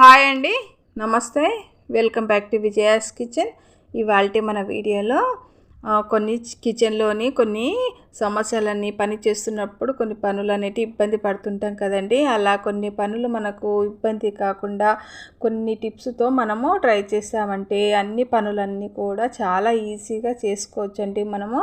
Hi అండి నమస్తే. Welcome back to Vijaya's kitchen ఇవాళ మన వీడియోలో కొన్ని కిచెన్లోని కొన్ని సమస్యలన్నీ పని చేస్తున్నప్పుడు కొన్ని పనులు అనేవి ఇబ్బంది పడుతుంటాం కదండి. అలా కొన్ని పనులు మనకు ఇబ్బంది కాకుండా కొన్ని టిప్స్తో మనము ట్రై చేస్తామంటే అన్ని పనులన్నీ కూడా చాలా ఈజీగా చేసుకోవచ్చండి. మనము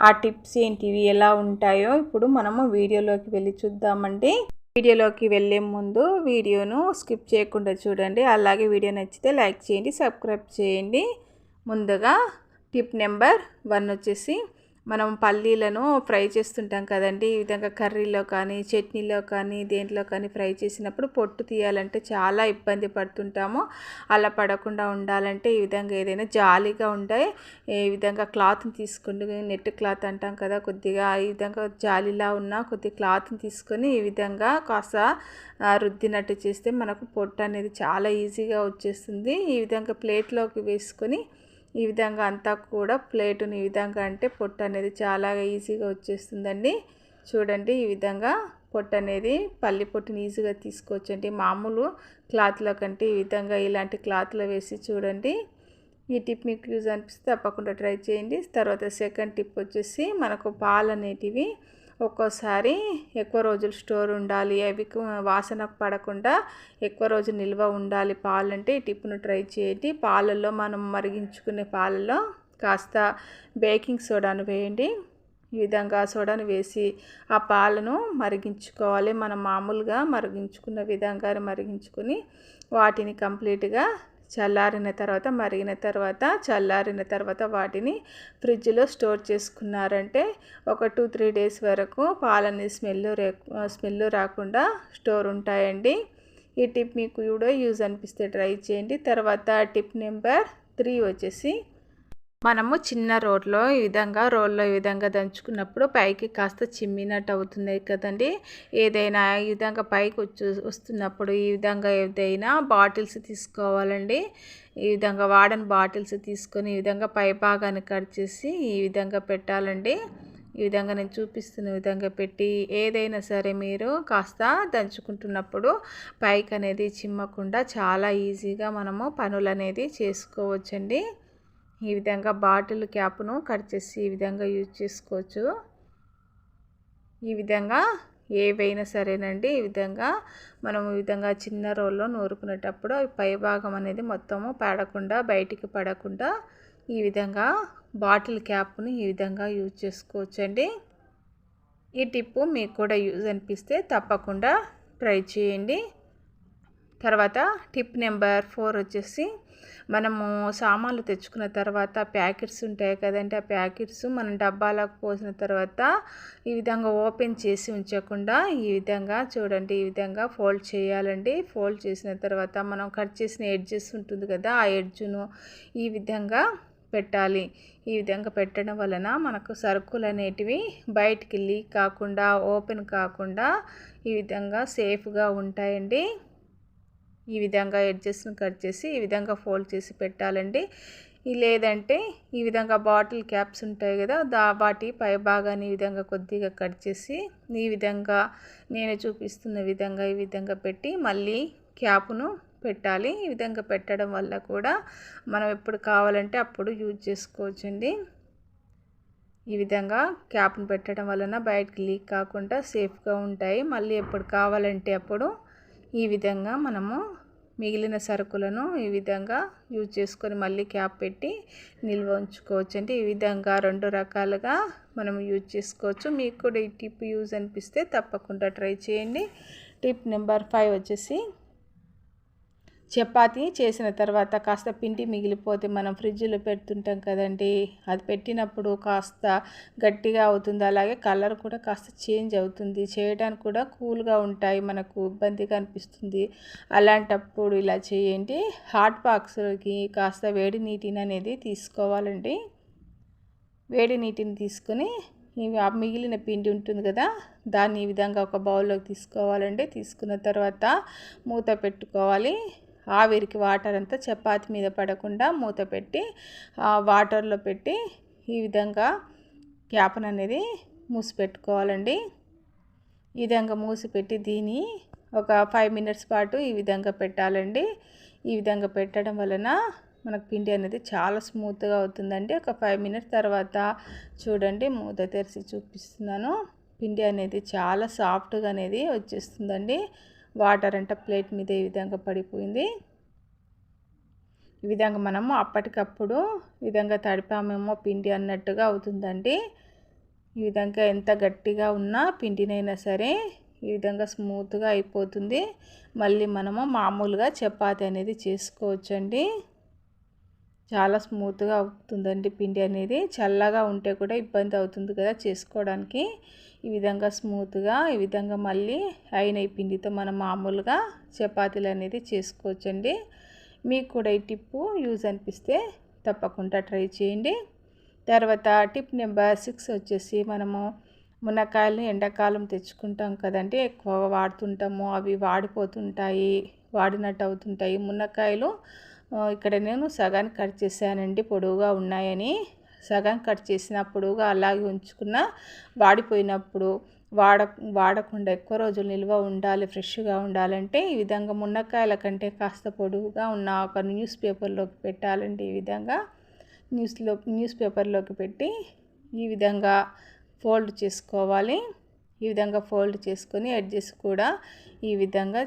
ఆ టిప్స్ ఏంటివి ఎలా ఉంటాయో ఇప్పుడు మనము వీడియోలోకి వెళ్ళి చూద్దామండి. వీడియోలోకి వెళ్ళే ముందు వీడియోను స్కిప్ చేయకుండా చూడండి. అలాగే వీడియో నచ్చితే లైక్ చేయండి సబ్స్క్రైబ్ చేయండి. ముందుగా టిప్ నెంబర్ వన్ వచ్చేసి మనం పల్లీలను ఫ్రై చేస్తుంటాం కదండి. ఈ విధంగా కర్రీలో కానీ చట్నీలో కానీ దేంట్లో కానీ ఫ్రై చేసినప్పుడు పొట్టు తీయాలంటే చాలా ఇబ్బంది పడుతుంటాము. అలా పడకుండా ఉండాలంటే ఈ విధంగా ఏదైనా జాలీగా ఉండే ఈ విధంగా క్లాత్ని తీసుకుని నెట్ క్లాత్ అంటాం కదా కొద్దిగా ఈ విధంగా జాలీలా ఉన్న కొద్ది క్లాత్ని తీసుకొని ఈ విధంగా కాస్త రుద్దినట్టు చేస్తే మనకు పొట్టు అనేది చాలా ఈజీగా వచ్చేస్తుంది. ఈ విధంగా ప్లేట్లోకి వేసుకొని ఈ విధంగా అంతా కూడా ప్లేటుని ఈ విధంగా అంటే పొట్టు అనేది చాలా ఈజీగా వచ్చేస్తుందండి. చూడండి ఈ విధంగా పొట్టు అనేది పల్లి పొట్టుని ఈజీగా తీసుకోవచ్చండి. మామూలు క్లాత్లో కంటే ఈ విధంగా ఇలాంటి క్లాత్లో వేసి చూడండి. ఈ టిప్ మీకు యూజ్ అనిపిస్తే తప్పకుండా ట్రై చేయండి. తర్వాత సెకండ్ టిప్ వచ్చేసి మనకు పాలు అనేటివి ఒక్కోసారి ఎక్కువ రోజులు స్టోర్ ఉండాలి అవి వాసన పడకుండా ఎక్కువ రోజు నిల్వ ఉండాలి పాలు అంటే ఈ ట్రై చేయండి. పాలల్లో మనం మరిగించుకునే పాలలో కాస్త బేకింగ్ సోడాను వేయండి. ఈ విధంగా సోడాను వేసి ఆ పాలను మరిగించుకోవాలి. మనం మామూలుగా మరిగించుకున్న విధంగా మరిగించుకుని వాటిని కంప్లీట్గా చల్లారిన తర్వాత మరిగిన తర్వాత చల్లారిన తర్వాత వాటిని ఫ్రిడ్జ్లో స్టోర్ చేసుకున్నారంటే ఒక టూ త్రీ డేస్ వరకు పాలని స్మెల్ రే స్మెల్ రాకుండా స్టోర్ ఉంటాయండి. ఈ టిప్ మీకు కూడా యూజ్ అనిపిస్తే ట్రై చేయండి. తర్వాత టిప్ నెంబర్ త్రీ వచ్చేసి మనము చిన్న రోడ్లో ఈ విధంగా రోల్లో ఈ విధంగా దంచుకున్నప్పుడు పైకి కాస్త చిమ్మినట్టు అవుతుంది కదండి. ఏదైనా ఈ విధంగా పైకి వచ్చి వస్తున్నప్పుడు ఈ విధంగా ఏదైనా బాటిల్స్ తీసుకోవాలండి. ఈ విధంగా వాడని బాటిల్స్ తీసుకొని ఈ విధంగా పై భాగాన్ని కట్ చేసి ఈ విధంగా పెట్టాలండి. ఈ విధంగా నేను చూపిస్తున్న విధంగా పెట్టి ఏదైనా సరే మీరు కాస్త దంచుకుంటున్నప్పుడు పైకి అనేది చిమ్మకుండా చాలా ఈజీగా మనము పనులు అనేది చేసుకోవచ్చండి. ఈ విధంగా బాటిల్ క్యాప్ను కట్ చేసి ఈ విధంగా యూజ్ చేసుకోవచ్చు. ఈ విధంగా ఏవైనా సరేనండి. ఈ విధంగా మనం ఈ విధంగా చిన్న రోల్లో నూరుకునేటప్పుడు పై భాగం అనేది మొత్తము పడకుండా బయటికి పడకుండా ఈ విధంగా బాటిల్ క్యాప్ను ఈ విధంగా యూజ్ చేసుకోవచ్చండి. ఈ టిప్పు మీకు కూడా యూజ్ అనిపిస్తే తప్పకుండా ట్రై చేయండి. తర్వాత టిప్ నెంబర్ ఫోర్ వచ్చేసి మనము సామాన్లు తెచ్చుకున్న తర్వాత ప్యాకెట్స్ ఉంటాయి కదండి ఆ ప్యాకెట్స్ మనం డబ్బాలకు పోసిన తర్వాత ఈ విధంగా ఓపెన్ చేసి ఉంచకుండా ఈ విధంగా చూడండి ఈ విధంగా ఫోల్డ్ చేయాలండి. ఫోల్డ్ చేసిన తర్వాత మనం కట్ చేసిన ఎడ్జెస్ ఉంటుంది కదా ఆ ఎడ్జ్ను ఈ విధంగా పెట్టాలి. ఈ విధంగా పెట్టడం వలన మనకు సరుకులు అనేటివి బయటికి లీక్ కాకుండా ఓపెన్ కాకుండా ఈ విధంగా సేఫ్గా ఉంటాయండి. ఈ విధంగా ఎడ్జెస్ని కట్ చేసి ఈ విధంగా ఫోల్డ్ చేసి పెట్టాలండి. లేదంటే ఈ విధంగా బాటిల్ క్యాప్స్ ఉంటాయి కదా దా వాటి పై భాగాన్ని ఈ విధంగా కొద్దిగా కట్ చేసి ఈ విధంగా నేను చూపిస్తున్న విధంగా ఈ విధంగా పెట్టి మళ్ళీ క్యాప్ను పెట్టాలి. ఈ విధంగా పెట్టడం వల్ల కూడా మనం ఎప్పుడు కావాలంటే అప్పుడు యూజ్ చేసుకోవచ్చండి. ఈ విధంగా క్యాప్ను పెట్టడం వలన బయటకు లీక్ కాకుండా సేఫ్గా ఉంటాయి. మళ్ళీ ఎప్పుడు కావాలంటే అప్పుడు ఈ విధంగా మనము మిగిలిన సరుకులను ఈ విధంగా యూజ్ చేసుకొని మళ్ళీ క్యాప్ పెట్టి నిల్వ ఉంచుకోవచ్చు. అంటే ఈ విధంగా రెండు రకాలుగా మనం యూజ్ చేసుకోవచ్చు. మీకు కూడా ఈ టిప్ యూజ్ అనిపిస్తే తప్పకుండా ట్రై చేయండి. టిప్ నెంబర్ ఫైవ్ వచ్చేసి చపాతి చేసిన తర్వాత కాస్త పిండి మిగిలిపోతే మనం ఫ్రిడ్జ్లో పెడుతుంటాం కదండి. అది పెట్టినప్పుడు కాస్త గట్టిగా అవుతుంది. అలాగే కలర్ కూడా కాస్త చేంజ్ అవుతుంది. చేయడానికి కూడా కూల్గా ఉంటాయి. మనకు ఇబ్బందిగా అనిపిస్తుంది. అలాంటప్పుడు ఇలా చేయండి. హాట్ బాక్స్కి కాస్త వేడి నీటిని అనేది తీసుకోవాలండి. వేడి నీటిని తీసుకొని ఇవి ఆ మిగిలిన పిండి ఉంటుంది కదా దాన్ని ఈ విధంగా ఒక బౌల్లోకి తీసుకోవాలండి. తీసుకున్న తర్వాత మూత పెట్టుకోవాలి. ఆవిరికి వాటర్ అంతా చపాతి మీద పడకుండా మూత పెట్టి వాటర్లో పెట్టి ఈ విధంగా క్యాప్ను అనేది మూసిపెట్టుకోవాలండి ఈ విధంగా మూసిపెట్టి దీని ఒక ఫైవ్ మినిట్స్ పాటు ఈ విధంగా పెట్టాలండి. ఈ విధంగా పెట్టడం వలన మనకు పిండి అనేది చాలా స్మూత్గా అవుతుందండి. ఒక ఫైవ్ మినిట్స్ తర్వాత చూడండి మూత తెరిచి చూపిస్తున్నాను. పిండి అనేది చాలా సాఫ్ట్గా అనేది వచ్చేస్తుందండి. వాటర్ అంటే ప్లేట్ మీద ఈ విధంగా పడిపోయింది? ఈ విధంగా మనము అప్పటికప్పుడు ఈ విధంగా తడిపామేమో పిండి అన్నట్టుగా అవుతుందండి. ఈ విధంగా ఎంత గట్టిగా ఉన్నా పిండినైనా సరే ఈ విధంగా స్మూత్గా అయిపోతుంది. మళ్ళీ మనము మామూలుగా చపాతి అనేది చేసుకోవచ్చండి. చాలా స్మూత్గా అవుతుందండి పిండి అనేది. చల్లగా ఉంటే కూడా ఇబ్బంది అవుతుంది కదా చేసుకోవడానికి. ఈ విధంగా స్మూత్గా ఈ విధంగా మళ్ళీ అయిన ఈ పిండితో మనం మామూలుగా చపాతీలు అనేది చేసుకోవచ్చండి. మీకు కూడా ఈ టిప్పు యూజ్ అనిపిస్తే తప్పకుండా ట్రై చేయండి. తర్వాత టిప్ నెంబర్ సిక్స్ వచ్చేసి మనము మునక్కాయలను ఎండాకాలం తెచ్చుకుంటాం కదండి ఎక్కువగా వాడుతుంటాము. అవి వాడిపోతుంటాయి వాడినట్టు అవుతుంటాయి. మునక్కాయలు ఇక్కడ నేను సగాన్ని కట్ చేశానండి పొడవుగా ఉన్నాయని. సగం కట్ చేసినప్పుడు అలాగే ఉంచుకున్న వాడిపోయినప్పుడు వాడ వాడకుండా ఎక్కువ రోజులు నిల్వ ఉండాలి ఫ్రెష్గా ఉండాలంటే ఈ విధంగా మునక్కాయల కంటే కాస్త పొడవుగా ఉన్న ఒక న్యూస్ పేపర్లోకి పెట్టాలండి ఈ విధంగా న్యూస్లో న్యూస్ పేపర్లోకి పెట్టి ఈ విధంగా ఫోల్డ్ చేసుకోవాలి. ఈ విధంగా ఫోల్డ్ చేసుకొని ఎడ్జెస్ కూడా ఈ విధంగా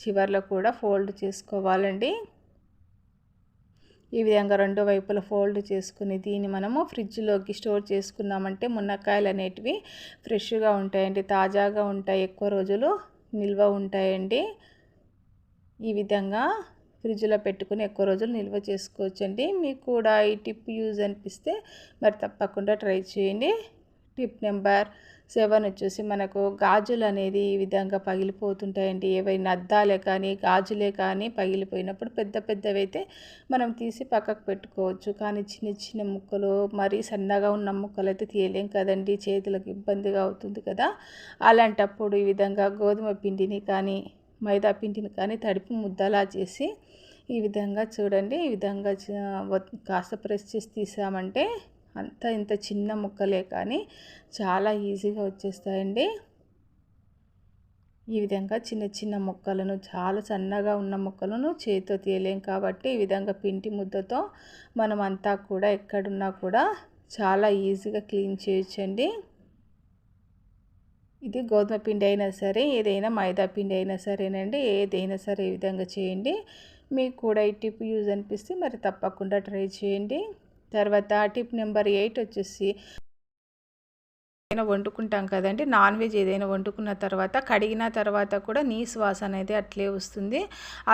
చివర్లో కూడా ఫోల్డ్ చేసుకోవాలండి. ఈ విధంగా రెండు వైపుల ఫోల్డ్ చేసుకుని దీన్ని మనము ఫ్రిడ్జ్లోకి స్టోర్ చేసుకున్నామంటే మునక్కాయలు అనేటివి ఫ్రెష్గా ఉంటాయండి తాజాగా ఉంటాయి ఎక్కువ రోజులు నిల్వ ఉంటాయండి. ఈ విధంగా ఫ్రిడ్జ్లో పెట్టుకుని ఎక్కువ రోజులు నిల్వ చేసుకోవచ్చండి. మీకు కూడా ఈ టిప్ యూజ్ అనిపిస్తే మరి తప్పకుండా ట్రై చేయండి. టిప్ నెంబర్ సెవెన్ వచ్చేసి మనకు గాజులు అనేది ఈ విధంగా పగిలిపోతుంటాయండి. ఏవైనా అద్దాలే కానీ గాజులే కానీ పగిలిపోయినప్పుడు పెద్ద పెద్దవి అయితే మనం తీసి పక్కకు పెట్టుకోవచ్చు. కానీ చిన్న చిన్న ముక్కలు మరీ సన్నగా ఉన్న ముక్కలు అయితే తీయలేం కదండి. చేతులకు ఇబ్బందిగా అవుతుంది కదా. అలాంటప్పుడు ఈ విధంగా గోధుమ పిండిని కానీ మైదా పిండిని కానీ తడిపి ముద్దలా చేసి ఈ విధంగా చూడండి. ఈ విధంగా కాస్త ప్రెస్ చేసి తీసామంటే అంత ఇంత చిన్న ముక్కలే కానీ చాలా ఈజీగా వచ్చేస్తాయండి. ఈ విధంగా చిన్న చిన్న ముక్కలను చాలా సన్నగా ఉన్న ముక్కలను చేతితో తీయలేం కాబట్టి ఈ విధంగా పిండి ముద్దతో మనం అంతా కూడా ఎక్కడున్నా కూడా చాలా ఈజీగా క్లీన్ చేయొచ్చండి. ఇది గోధుమ పిండి అయినా సరే ఏదైనా మైదా పిండి అయినా సరేనండి. ఏదైనా సరే ఈ విధంగా చేయండి. మీకు కూడా ఈ టిప్ యూజ్ అనిపిస్తే మరి తప్పకుండా ట్రై చేయండి. తర్వాత టిప్ నెంబర్ ఎయిట్ వచ్చేసి ఏదైనా వండుకుంటాం కదండి నాన్ వెజ్ ఏదైనా వండుకున్న తర్వాత కడిగిన తర్వాత కూడా నీచు వాసన అనేది అట్లే వస్తుంది.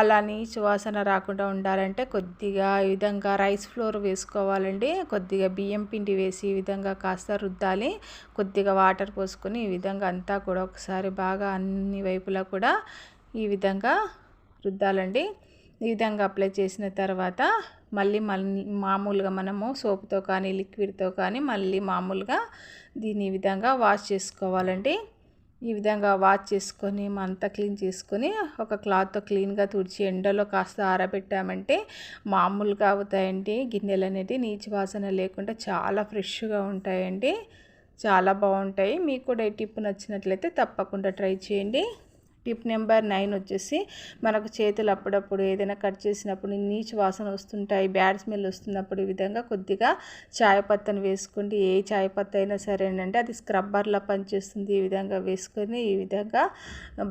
అలా నీసు వాసన రాకుండా ఉండాలంటే కొద్దిగా ఈ విధంగా రైస్ ఫ్లోర్ వేసుకోవాలండి. కొద్దిగా బియ్యం పిండి వేసి ఈ విధంగా కాస్త రుద్దాలి. కొద్దిగా వాటర్ పోసుకొని ఈ విధంగా అంతా కూడా ఒకసారి బాగా అన్ని వైపులా కూడా ఈ విధంగా రుద్దాలండి. ఈ విధంగా అప్లై చేసిన తర్వాత మళ్ళీ మళ్ళీ మామూలుగా మనము సోప్తో కానీ లిక్విడ్తో కానీ మళ్ళీ మామూలుగా దీన్ని ఈ విధంగా వాష్ చేసుకోవాలండి. ఈ విధంగా వాష్ చేసుకొని అంతా క్లీన్ చేసుకొని ఒక క్లాత్తో క్లీన్గా తుడిచి ఎండలో కాస్త ఆరబెట్టామంటే మామూలుగా అవుతాయండి. గిన్నెలు అనేది నీచు వాసన లేకుండా చాలా ఫ్రెష్గా ఉంటాయండి. చాలా బాగుంటాయి. మీకు కూడా ఈ టిప్ నచ్చినట్లయితే తప్పకుండా ట్రై చేయండి. టిప్ నెంబర్ నైన్ వచ్చేసి మనకు చేతులు అప్పుడప్పుడు ఏదైనా కట్ చేసినప్పుడు నీచు వాసన వస్తుంటాయి బ్యాడ్ స్మెల్ వస్తున్నప్పుడు ఈ విధంగా కొద్దిగా చాయ్ పత్తను వేసుకోండి. ఏ చాయ్ పత్త అయినా సరేనండి అది స్క్రబ్బర్లా పనిచేస్తుంది. ఈ విధంగా వేసుకొని ఈ విధంగా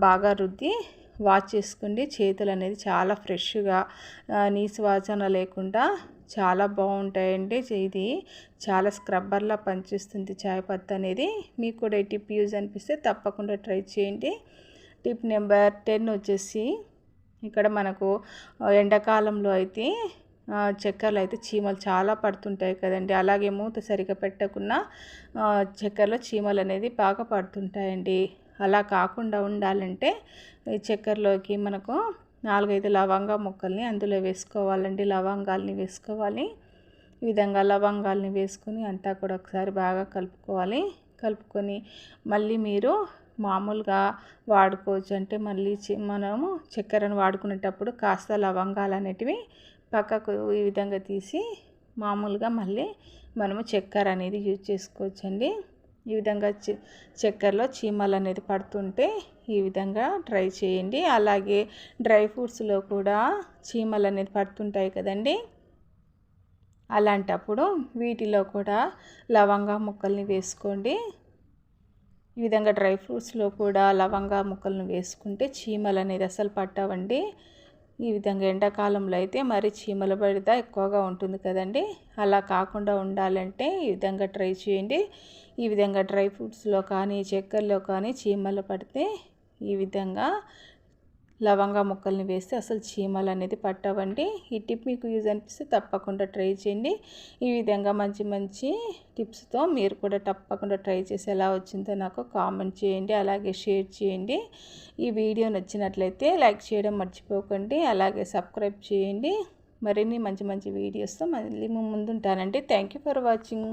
బాగా రుద్ది వాష్ చేసుకోండి. చేతులు అనేది చాలా ఫ్రెష్గా నీసు వాసన లేకుండా చాలా బాగుంటాయండి. ఇది చాలా స్క్రబ్బర్లా పనిచేస్తుంది. చాయ్ పత్త అనేది మీకు కూడా ఈ టిప్ యూజ్ అనిపిస్తే తప్పకుండా ట్రై చేయండి. టిప్ నెంబర్ టెన్ వచ్చేసి ఇక్కడ మనకు ఎండాకాలంలో అయితే చక్కెరలు అయితే చీమలు చాలా పడుతుంటాయి కదండి. అలాగే మూత సరిగా పెట్టకుండా చక్కెరలో చీమలు అనేది బాగా పడుతుంటాయండి. అలా కాకుండా ఉండాలంటే ఈ చక్కెరలోకి మనకు నాలుగైదు లవంగా ముక్కల్ని అందులో వేసుకోవాలండి. లవంగాల్ని వేసుకోవాలి. ఈ విధంగా లవంగాల్ని వేసుకొని అంతా కూడా ఒకసారి బాగా కలుపుకోవాలి. కలుపుకొని మళ్ళీ మీరు మామూలుగా వాడుకోవచ్చు. అంటే మళ్ళీ మనము చక్కెరను వాడుకునేటప్పుడు కాస్త లవంగాలు అనేటివి పక్కకు ఈ విధంగా తీసి మామూలుగా మళ్ళీ మనము చక్కెర అనేది యూజ్ చేసుకోవచ్చండి. ఈ విధంగా చక్కెరలో చీమలు అనేది పడుతుంటే ఈ విధంగా ట్రై చేయండి. అలాగే డ్రై ఫ్రూట్స్లో కూడా చీమలు అనేది పడుతుంటాయి కదండి. అలాంటప్పుడు వీటిలో కూడా లవంగా ముక్కల్ని వేసుకోండి. ఈ విధంగా డ్రై ఫ్రూట్స్లో కూడా లవంగా ముక్కలను వేసుకుంటే చీమలు అనేది అసలు పట్టవండి. ఈ విధంగా ఎండాకాలంలో అయితే మరి చీమల బడిద ఎక్కువగా ఉంటుంది కదండి. అలా కాకుండా ఉండాలంటే ఈ విధంగా ట్రై చేయండి. ఈ విధంగా డ్రై ఫ్రూట్స్లో కానీ చక్కెరలో కానీ చీమలు పడితే ఈ విధంగా లవంగా ముక్కల్ని వేస్తే అసలు చీమలు అనేది పట్టవండి. ఈ టిప్ మీకు యూజ్ అనిపిస్తే తప్పకుండా ట్రై చేయండి. ఈ విధంగా మంచి మంచి టిప్స్తో మీరు కూడా తప్పకుండా ట్రై చేసి ఎలా వచ్చిందో నాకు కామెంట్ చేయండి అలాగే షేర్ చేయండి. ఈ వీడియో నచ్చినట్లయితే లైక్ చేయడం మర్చిపోకండి అలాగే సబ్స్క్రైబ్ చేయండి. మరిన్ని మంచి మంచి వీడియోస్తో మళ్ళీ ముందుంటానండి. Thank you for watching.